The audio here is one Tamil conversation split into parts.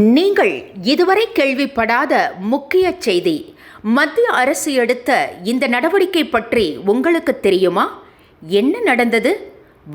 நீங்கள் இதுவரை கேள்விப்படாத முக்கிய செய்தி. மத்திய அரசு எடுத்த இந்த நடவடிக்கை பற்றி உங்களுக்கு தெரியுமா? என்ன நடந்தது?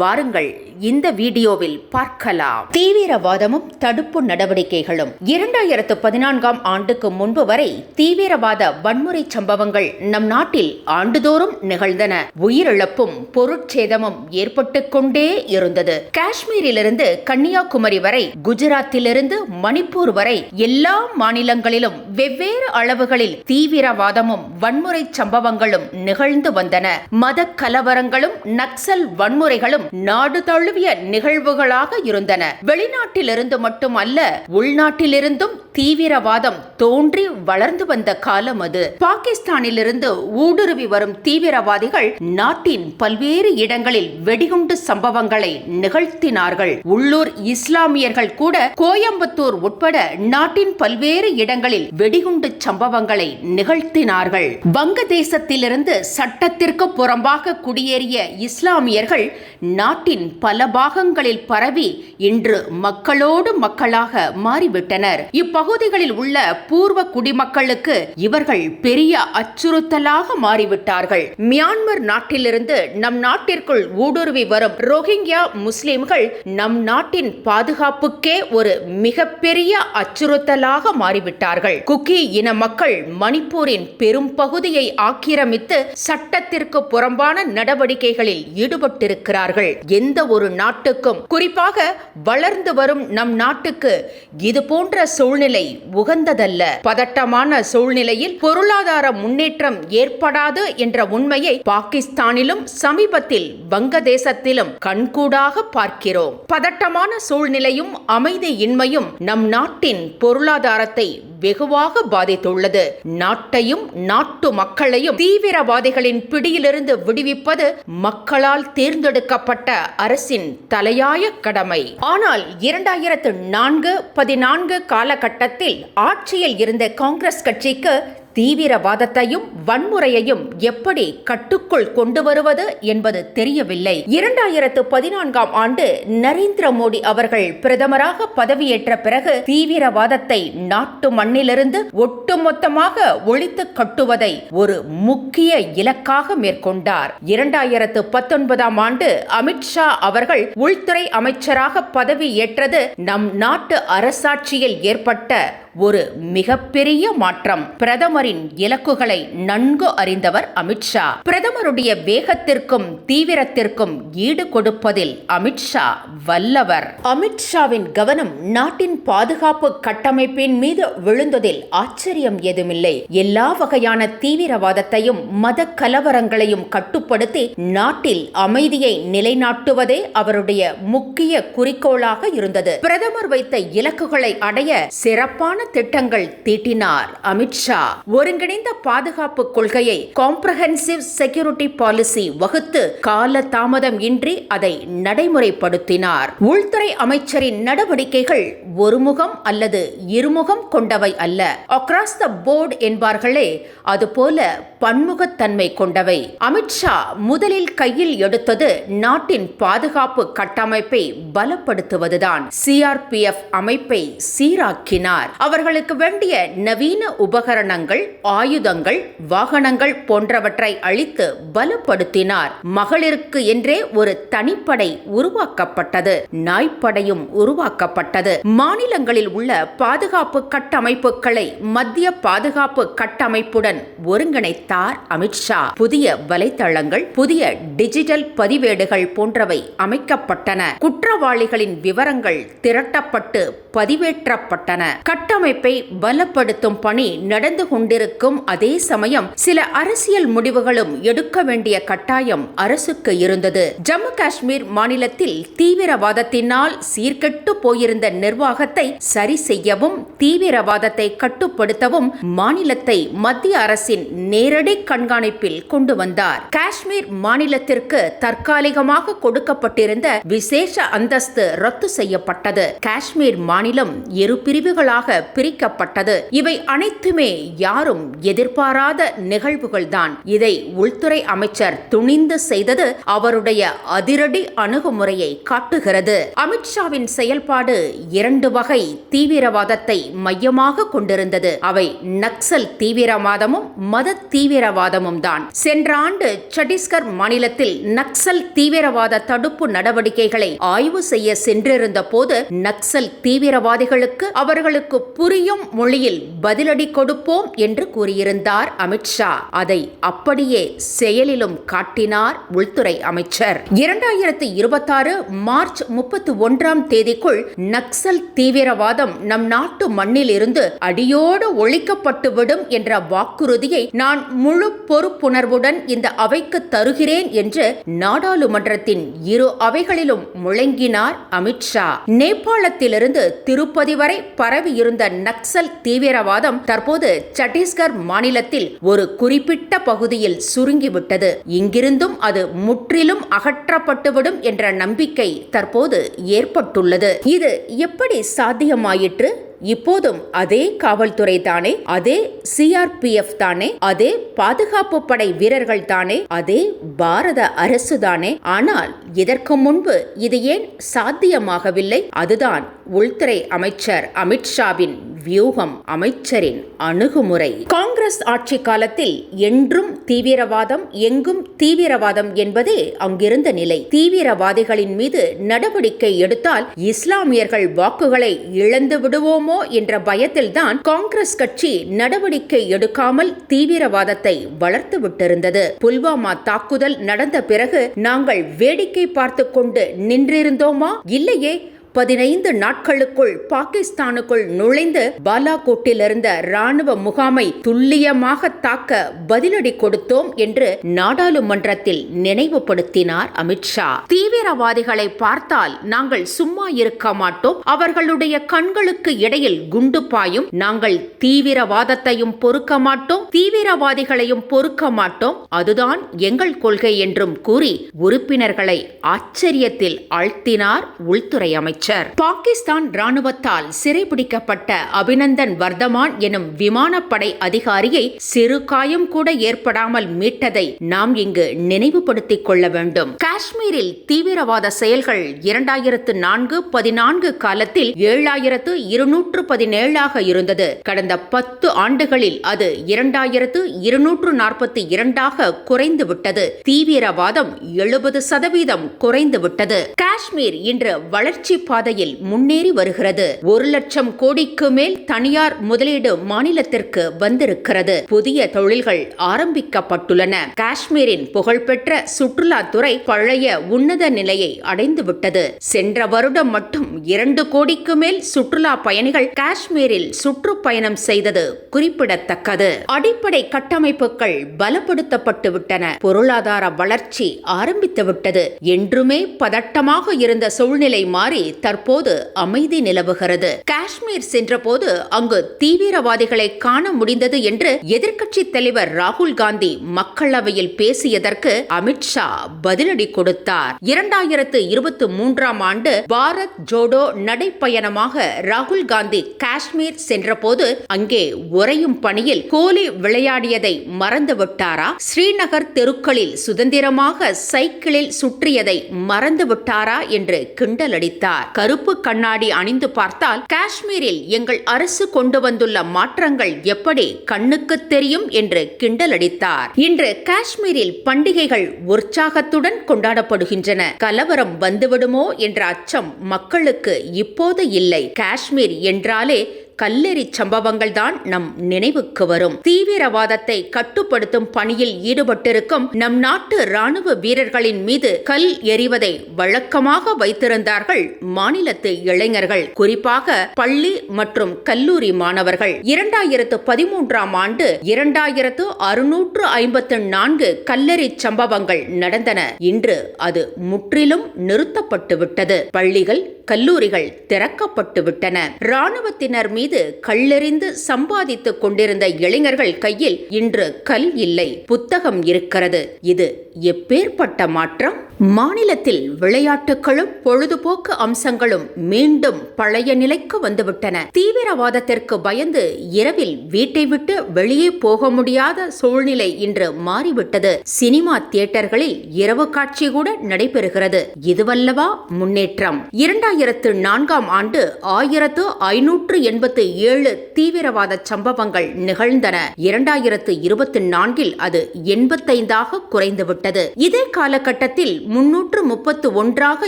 வாருங்கள் இந்த வீடியோவில் பார்க்கலாம். தீவிரவாதமும் தடுப்பு நடவடிக்கைகளும் இரண்டாயிரத்து பதினான்காம் ஆண்டுக்கு முன்பு வரை தீவிரவாத வன்முறை சம்பவங்கள் நம் நாட்டில் ஆண்டுதோறும் நிகழ்ந்தன. உயிரிழப்பும் பொருட்சேதமும் ஏற்பட்டு கொண்டே இருந்தது. காஷ்மீரிலிருந்து கன்னியாகுமரி வரை குஜராத்திலிருந்து மணிப்பூர் வரை எல்லா மாநிலங்களிலும் வெவ்வேறு அளவுகளில் தீவிரவாதமும் வன்முறை சம்பவங்களும் நிகழ்ந்து வந்தன. மத கலவரங்களும் நக்சல் வன்முறைகளும் நாடு தழுவிய நிகழ்வுகளாக இருந்தன. வெளிநாட்டிலிருந்து மட்டுமல்ல உள்நாட்டிலிருந்தும் தீவிரவாதம் தோன்றி வளர்ந்து வந்த காலம் அது. பாகிஸ்தானிலிருந்து ஊடுருவி வரும் தீவிரவாதிகள் நாட்டின் பல்வேறு இடங்களில் வெடிகுண்டு சம்பவங்களை நிகழ்த்தினார்கள். உள்ளூர் இஸ்லாமியர்கள் கூட கோயம்புத்தூர் உட்பட நாட்டின் பல்வேறு இடங்களில் வெடிகுண்டு சம்பவங்களை நிகழ்த்தினார்கள். வங்கதேசத்திலிருந்து சட்டத்திற்கு புறம்பாக குடியேறிய இஸ்லாமியர்கள் நாட்டின் பல பாகங்களில் பரவி இன்று மக்களோடு மக்களாக மாறிவிட்டனர். இப்பகுதிகளில் உள்ள பூர்வ குடிமக்களுக்கு இவர்கள் பெரிய அச்சுறுத்தலாக மாறிவிட்டார்கள். மியான்மர் நாட்டிலிருந்து நம் நாட்டிற்குள் ஊடுருவி வரும் ரோஹிங்கியா முஸ்லிம்கள் நம் நாட்டின் பாதுகாப்புக்கே ஒரு மிகப்பெரிய அச்சுறுத்தலாக மாறிவிட்டார்கள். குக்கி இன மக்கள் மணிப்பூரின் பெரும் பகுதியை ஆக்கிரமித்து சட்டத்திற்கு புறம்பான நடவடிக்கைகளில் ஈடுபட்டிருக்கிறார்கள். எந்த ஒரு நாட்டுக்கும் குறிப்பாக வளர்ந்து வரும் நம் நாட்டுக்கு இது போன்ற சூழ்நிலை உகந்ததல்ல. பதட்டமான சூழ்நிலையில் பொருளாதார முன்னேற்றம் ஏற்படாது என்ற உண்மையை பாகிஸ்தானிலும் சமீபத்தில் வங்கதேசத்திலும் கண்கூடாக பார்க்கிறோம். பதட்டமான சூழ்நிலையும் அமைதியின்மையும் நம் நாட்டின் பொருளாதாரத்தை வெகுவாக பாதித்துள்ளது. நாட்டையும் நாட்டு மக்களையும் தீவிரவாதிகளின் பிடியிலிருந்து விடுவிப்பது மக்களால் தேர்ந்தெடுக்க தேர்ந்தெடுக்கப்பட்ட அரசின் தலையாய கடமை. ஆனால் இரண்டாயிரத்து நான்கு பதினான்கு காலகட்டத்தில் ஆட்சியில் இருந்த காங்கிரஸ் கட்சிக்கு தீவிரவாதத்தையும் வன்முறையையும் எப்படி கட்டுக்குள் கொண்டு வருவது என்பது தெரியவில்லை. இரண்டாயிரத்து பதினான்காம் ஆண்டு நரேந்திர மோடி அவர்கள் பிரதமராக பதவியேற்ற பிறகு தீவிரவாதத்தை நாட்டு மண்ணிலிருந்து ஒட்டுமொத்தமாக ஒழித்து கட்டுவதை ஒரு முக்கிய இலக்காக மேற்கொண்டார். இரண்டாயிரத்து பத்தொன்பதாம் ஆண்டு அமித்ஷா அவர்கள் உள்துறை அமைச்சராக பதவியேற்றது நம் நாட்டு அரசாட்சியில் ஏற்பட்ட ஒரு மிகப்பெரிய மாற்றம். பிரதமரின் இலக்குகளை நன்கு அறிந்தவர் அமித்ஷா பிரதமருடைய வேகத்திற்கும் தீவிரத்திற்கும் ஈடு கொடுப்பதில் அமித்ஷா வல்லவர். அமித்ஷாவின் கவனம் நாட்டின் பாதுகாப்பு கட்டமைப்பின் மீது விழுந்ததில் ஆச்சரியம் ஏதுமில்லை எல்லா வகையான தீவிரவாதத்தையும் மத கலவரங்களையும் கட்டுப்படுத்தி நாட்டில் அமைதியை நிலைநாட்டுவதே அவருடைய முக்கிய குறிக்கோளாக இருந்தது. பிரதமர் வைத்த இலக்குகளை அடைய சிறப்பான திட்டங்கள் தீட்டினார் அமித்ஷா ஒருங்கிணைந்த பாதுகாப்பு கொள்கையை காம்ப்ரஹென்சிவ் செக்யூரிட்டி பாலிசி வகுத்து கால தாமதம் இன்றி அதை நடைமுறைப்படுத்தினார். உள்துறை அமைச்சரின் நடவடிக்கைகள் ஒருமுகம் அல்லது இருமுகம் கொண்டவை அல்ல. அக்ராஸ் த போர்டு என்பார்களே அதுபோல பன்முகத்தன்மை கொண்டவை. அமித்ஷா முதலில் கையில் எடுத்தது நாட்டின் பாதுகாப்பு கட்டமைப்பை பலப்படுத்துவதுதான். சிஆர்பிஎஃப் அமைப்பை சீராக்கினார். அவர்களுக்கு வேண்டிய நவீன உபகரணங்கள் ஆயுதங்கள் வாகனங்கள் போன்றவற்றை அளித்து பலப்படுத்தினார். மகளிருக்கு என்றே ஒரு தனிப்படை உருவாக்கப்பட்டது. நாய்ப்படையும் உருவாக்கப்பட்டது. மாநிலங்களில் உள்ள பாதுகாப்பு கட்டமைப்புகளை மத்திய பாதுகாப்பு கட்டமைப்புடன் ஒருங்கிணைத்தார் அமித்ஷா புதிய வலைத்தளங்கள் புதிய டிஜிட்டல் பதிவேடுகள் போன்றவை அமைக்கப்பட்டன. குற்றவாளிகளின் விவரங்கள் திரட்டப்பட்டு பதிவேற்றப்பட்டன. கட்டம் கட்டமைப்பை பலப்படுத்தும் பணி நடந்து கொண்டிருக்கும் அதே சமயம் சில அரசியல் முடிவுகளும் எடுக்க வேண்டிய கட்டாயம் அரசுக்கு இருந்தது. ஜம்மு காஷ்மீர் மாநிலத்தில் தீவிரவாதத்தினால் சீர்கெட்டு போயிருந்த நிர்வாகத்தை சரி செய்யவும் தீவிரவாதத்தை கட்டுப்படுத்தவும் மாநிலத்தை மத்திய அரசின் நேரடி கண்காணிப்பில் கொண்டு வந்தார். காஷ்மீர் மாநிலத்திற்கு தற்காலிகமாக கொடுக்கப்பட்டிருந்த விசேஷ அந்தஸ்து ரத்து செய்யப்பட்டது. காஷ்மீர் மாநிலம் இரு பிரிவுகளாக பிரிக்கப்பட்டது. இவை அனைத்துமே யாரும் எதிர்பாராத நிகழ்வுகள்தான். இதை உள்துறை அமைச்சர் துணிந்து செய்தது அவருடைய அதிரடி அணுகுமுறையை காட்டுகிறது. அமித்ஷாவின் செயல்பாடு இரண்டு வகை தீவிரவாதத்தை மையமாக கொண்டிருந்தது. அவை நக்சல் தீவிரவாதமும் மத தீவிரவாதமும் தான் சென்ற ஆண்டு சத்தீஸ்கர் மாநிலத்தில் நக்சல் தீவிரவாத தடுப்பு நடவடிக்கைகளை ஆய்வு செய்ய சென்றிருந்த போது நக்சல் தீவிரவாதிகளுக்கு அவர்களுக்கு புரியும் மொழியில் பதிலடி கொடுப்போம் என்று கூறியிருந்தார் அமித்ஷா அதை அப்படியே செயலிலும் காட்டினார் உள்துறை அமைச்சர். இரண்டாயிரத்தி இருபத்தாறு மார்ச் முப்பத்தி ஒன்றாம் தேதிக்குள் நக்சல் தீவிரவாதம் நம் நாட்டு மண்ணில் இருந்து அடியோடு ஒழிக்கப்பட்டுவிடும் என்ற வாக்குறுதியை நான் முழு பொறுப்புணர்வுடன் இந்த அவைக்கு தருகிறேன் என்று நாடாளுமன்றத்தின் இரு அவைகளிலும் முழங்கினார் அமித்ஷா நேபாளத்திலிருந்து திருப்பதி வரை பரவியிருந்த நக்சல் தீவிரவாதம் தற்போது சத்தீஸ்கர் மாநிலத்தில் ஒரு குறிப்பிட்ட பகுதியில் சுருங்கிவிட்டது. இங்கிருந்தும் அது முற்றிலும் அகற்றப்பட்டுவிடும் என்ற நம்பிக்கை தற்போது ஏற்பட்டுள்ளது. இது எப்படி சாத்தியமாயிற்று? இப்போதும் அதே காவல்துறை தானே அதே சிஆர்பிஎஃப் தானே அதே பாதுகாப்பு படை வீரர்கள் தானே அதே பாரத அரசு தானே. ஆனால் இதற்கு முன்பு இது ஏன் சாத்தியமாகவில்லை? அதுதான் உள்துறை அமைச்சர் அமித்ஷாவின் வியூகம் அமைச்சரின் அணுகுமுறை. காங்கிரஸ் ஆட்சி காலத்தில் என்றும் தீவிரவாதம் எங்கும் தீவிரவாதம் என்பதே அங்கிருந்த நிலை. தீவிரவாதிகளின் மீது நடவடிக்கை எடுத்தால் இஸ்லாமியர்கள் வாக்குகளை இழந்து விடுவோமோ என்ற பயத்தில்தான் காங்கிரஸ் கட்சி நடவடிக்கை எடுக்காமல் தீவிரவாதத்தை வளர்த்து விட்டிருந்தது. புல்வாமா தாக்குதல் நடந்த பிறகு நாங்கள் வேடிக்கை பார்த்து கொண்டு நின்றிருந்தோமா? இல்லையே. பதினைந்து நாட்களுக்குள் பாகிஸ்தானுக்குள் நுழைந்து பாலாகோட்டில் இருந்த ராணுவ முகாமை துல்லியமாக தாக்க பதிலடி கொடுத்தோம் என்று நாடாளுமன்றத்தில் நினைவுபடுத்தினார் அமித்ஷா தீவிரவாதிகளை பார்த்தால் நாங்கள் சும்மா இருக்க மாட்டோம். அவர்களுடைய கண்களுக்கு இடையில் குண்டு பாயும். நாங்கள் தீவிரவாதத்தையும் பொறுக்க மாட்டோம். தீவிரவாதிகளையும் பொறுக்க மாட்டோம். அதுதான் எங்கள் கொள்கை என்றும் கூறி உறுப்பினர்களை ஆச்சரியத்தில் ஆழ்த்தினார் உள்துறை அமைச்சர். அமைச்சர். பாகிஸ்தான் ராணுவத்தால் சிறைபிடிக்கப்பட்ட அபிநந்தன் வர்தமான் எனும் விமானப்படை அதிகாரியை சிறு காயம் கூட ஏற்படாமல் மீட்டதை நாம் இங்கு நினைவுபடுத்திக் கொள்ள வேண்டும். காஷ்மீரில் தீவிரவாத செயல்கள் இரண்டாயிரத்து நான்கு பதினான்கு காலத்தில் ஏழாயிரத்து இருநூற்று பதினேழாக இருந்தது. கடந்த பத்து ஆண்டுகளில் அது இரண்டாயிரத்து இருநூற்று நாற்பத்தி இரண்டாக குறைந்துவிட்டது தீவிரவாதம் எழுபது சதவீதம் குறைந்து விட்டது. காஷ்மீர் இன்று வளர்ச்சி பாதையில் முன்னேறி வருகிறது. ஒரு லட்சம் கோடிக்கு மேல் தனியார் முதலீடு மாநிலத்திற்கு வந்திருக்கிறது. புதிய தொழில்கள் ஆரம்பிக்கப்பட்டுள்ளன. காஷ்மீரின் புகழ்பெற்ற சுற்றுலாத்துறை பழைய உன்னத நிலையை அடைந்துவிட்டது. சென்ற வருடம் மட்டும் இரண்டு கோடிக்கு மேல் சுற்றுலா பயணிகள் காஷ்மீரில் சுற்றுப்பயணம் செய்தது குறிப்பிடத்தக்கது. அடிப்படை கட்டமைப்புகள் பலப்படுத்தப்பட்டு விட்டன பொருளாதார வளர்ச்சி ஆரம்பித்துவிட்டது. என்றுமே பதட்டமாக இருந்த சூழ்நிலை மாறி தற்போது அமைதி நிலவுகிறது. காஷ்மீர் சென்றபோது அங்கு தீவிரவாதிகளை காண முடிந்தது என்று எதிர்க்கட்சி தலைவர் ராகுல் காந்தி மக்களவையில் பேசியதற்கு அமித்ஷா பதிலடி கொடுத்தார். இரண்டாயிரத்து இருபத்தி மூன்றாம் ஆண்டு பாரத் ஜோடோ நடைப்பயணமாக ராகுல் காந்தி காஷ்மீர் சென்றபோது அங்கே உறையும் பணியில் கோலி விளையாடியதை மறந்துவிட்டாரா? ஸ்ரீநகர் தெருக்களில் சுதந்திரமாக சைக்கிளில் சுற்றியதை மறந்துவிட்டாரா? என்று கிண்டலடித்தார். கருப்பு கண்ணாடி அணிந்து பார்த்தால் காஷ்மீரில் எங்கள் அரசு கொண்டு வந்துள்ள மாற்றங்கள் எப்படி கண்ணுக்கு தெரியும் என்று கிண்டலடித்தார் இன்று காஷ்மீரில் பண்டிகைகள் உற்சாகத்துடன் கொண்டாடப்படுகின்றன. கலவரம் வந்துவிடுமோ என்ற அச்சம் மக்களுக்கு இப்போது இல்லை. காஷ்மீர் என்றாலே கல்லெறி சம்பவங்கள் தான் நம் நினைவுக்கு வரும். தீவிரவாதத்தை கட்டுப்படுத்தும் பணியில் ஈடுபட்டிருக்கும் நம் நாட்டு ராணுவ வீரர்களின் மீது கல் எறிவதை வழக்கமாக வைத்திருந்தார்கள் மாநிலத்து இளைஞர்கள். குறிப்பாக பள்ளி மற்றும் கல்லூரி மாணவர்கள். இரண்டாயிரத்து பதிமூன்றாம் ஆண்டு இரண்டாயிரத்து அறுநூற்று ஐம்பத்து நான்கு கல்லெறி சம்பவங்கள் நடந்தன. இன்று அது முற்றிலும் நிறுத்தப்பட்டுவிட்டது. பள்ளிகள் கல்லூரிகள் திறக்கப்பட்டுவிட்டன. இராணுவத்தினர் ராணுவத்தினர் மீது கல்லெறிந்து சம்பாதித்துக் கொண்டிருந்த இளைஞர்கள் கையில் இன்று கல் இல்லை புத்தகம் இருக்கிறது. இது எப்பேற்பட்ட மாற்றம்? மாநிலத்தில் விளையாட்டுகளும் பொழுதுபோக்கு அம்சங்களும் மீண்டும் பழைய நிலைக்கு வந்துவிட்டன. தீவிரவாதத்திற்கு பயந்து இரவில் வீட்டை விட்டு வெளியே போக முடியாத சூழ்நிலை இன்று மாறிவிட்டது. சினிமா தியேட்டர்களில் இரவு காட்சி கூட நடைபெறுகிறது. இதுவல்லவா முன்னேற்றம். இரண்டாயிரத்து நான்காம் ஆண்டு ஆயிரத்து ஐநூற்று எண்பத்து ஏழு தீவிரவாத சம்பவங்கள் நிகழ்ந்தன. இரண்டாயிரத்து இருபத்தி நான்கில் அது எண்பத்தைந்தாக குறைந்துவிட்டது. இதே காலகட்டத்தில் முன்னூற்று முப்பத்து ஒன்றாக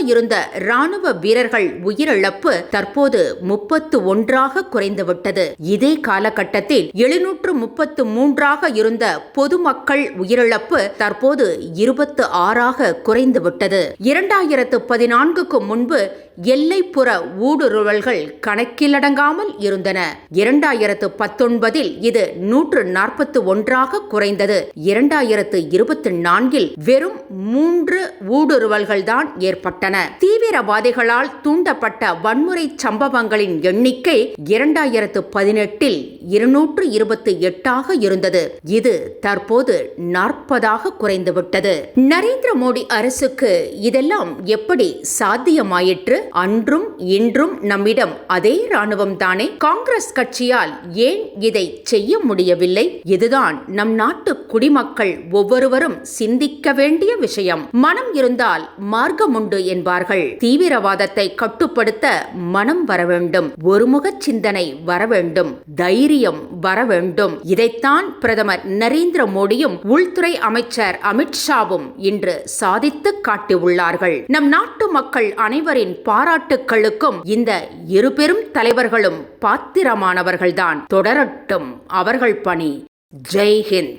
இருந்த ராணுவ வீரர்கள் உயிரிழப்பு தற்போது முப்பத்து ஒன்றாக குறைந்துவிட்டது. இதே காலகட்டத்தில் எழுநூற்று முப்பத்து மூன்றாக இருந்த பொதுமக்கள் உயிரிழப்பு தற்போது இருபத்து ஆறாக குறைந்துவிட்டது. இரண்டாயிரத்து பதினான்குக்கு முன்பு எல்லைப்புற ஊடுருவல்கள் கணக்கிலடங்காமல் இருந்தன. இரண்டாயிரத்து பத்தொன்பதில் இது நூற்று நாற்பத்து ஒன்றாக குறைந்தது. இரண்டாயிரத்து இருபத்தி நான்கில் வெறும் மூன்று ஊடுருவல்கள்தான் ஏற்பட்டன. தீவிரவாதிகளால் தூண்டப்பட்ட வன்முறை சம்பவங்களின் எண்ணிக்கை இரண்டாயிரத்து பதினெட்டில் இருநூற்று இருபத்தி எட்டாக இருந்தது. இது தற்போது நாற்பதாக குறைந்துவிட்டது. நரேந்திர மோடி அரசுக்கு இதெல்லாம் எப்படி சாத்தியமாயிற்று? அன்றும் இன்றும் நம்மிடம் அதே ராணுவம் தானே காங்கிரஸ் கட்சியால் ஏன் இதை செய்ய முடியவில்லை? இதுதான் நம் நாட்டு குடிமக்கள் ஒவ்வொருவரும் சிந்திக்க வேண்டிய விஷயம். மனம் இருந்தால் மார்க்கமுண்டு என்பார்கள். தீவிரவாதத்தை கட்டுப்படுத்த மனம் வர வேண்டும் ஒருமுக சிந்தனை வர வேண்டும் தைரியம் வர வேண்டும் இதைத்தான் பிரதமர் நரேந்திர மோடியும் உள்துறை அமைச்சர் அமித்ஷாவும் இன்று சாதித்து காட்டியுள்ளார்கள். நம் நாட்டு மக்கள் அனைவரின் பாராட்டுக்களுக்கும் இந்த இரு பெரும் தலைவர்களும் பாத்திரமானவர்கள்தான். தொடரட்டும் அவர்கள் பணி. ஜெய் ஹிந்த்.